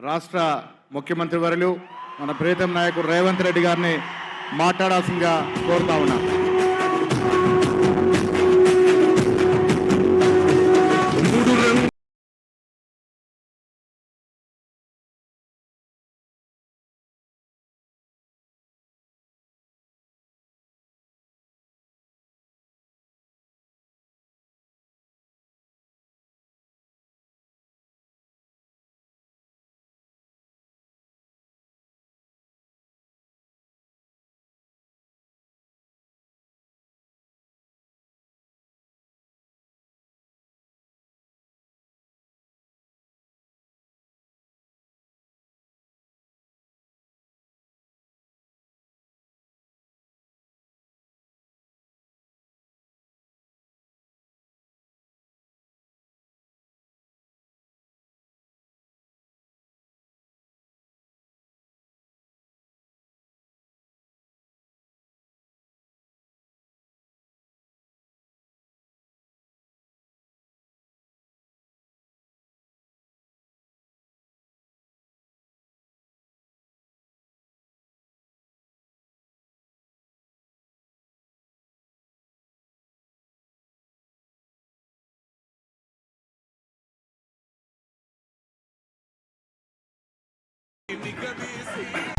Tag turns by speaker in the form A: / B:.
A: రాష్ట్ర ముఖ్యమంత్రి వర్యులు మన ప్రీతం నాయకుడు రేవంత్ రెడ్డి గారిని మాట్లాడాల్సిందిగా కోరుతా
B: ఉన్నాను de cabeça.